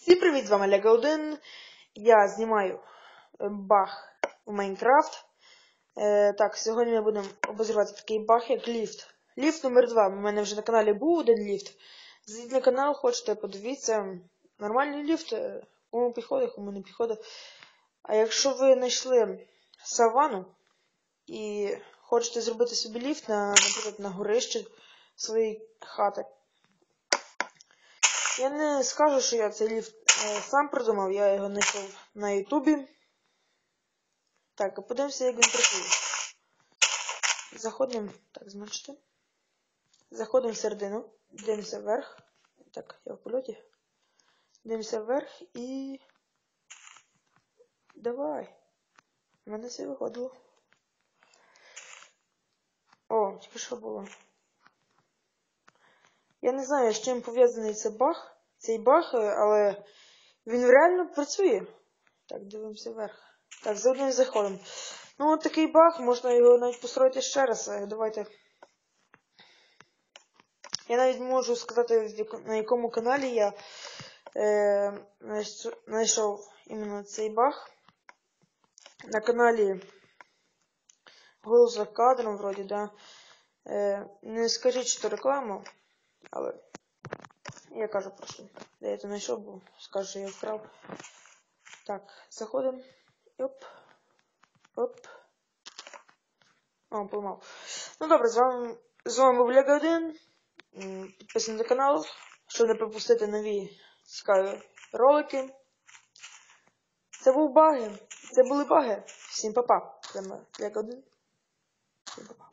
Всім привіт, з вами Лего 1. Я знімаю е, баг в Майнкрафт. Е, так, сьогодні ми будемо обозрівати такий баг, як ліфт. Ліфт номер 2 У мене вже на каналі був один ліфт. Зайдіть на канал, хочете, подивіться. Нормальний ліфт, е, кому підходить, кому не підходить. А якщо ви знайшли савану і хочете зробити собі ліфт, на, наприклад, на горище своєї хати. Я не скажу, що я цей ліфт е, сам придумав, я його знайшов на Ютубі. Так, а подивимося, як він працює. Заходимо, так, зменшити. Заходимо в середину, дивимося вверх. Так, я в польоті. Дивимося вверх і. Давай. У мене все виходило. О, тільки що було. Я не знаю, з чим пов'язаний цей баг, цей баг, але він реально працює. Так, дивимося вверх. Так, за одним заходом. Ну, от такий баг, можна його навіть построїти ще раз. Е, Давайте. Я навіть можу сказати, на якому каналі я е, знайшов іменно цей баг. На каналі Голос за кадром, вроді, да. Е, не скажіть, що реклама. Але я кажу просто, де я це знайшов, бо скажу, що я вкрав. Так, заходимо. Оп. Оп. О, поймав. Ну добре, з вами, з вами був Лего 1. Підписуйтесь на канал, щоб не пропустити нові цікаві ролики. Це був баги. Це були баги. Всім па-па. Це Лего 1. Всім па-па.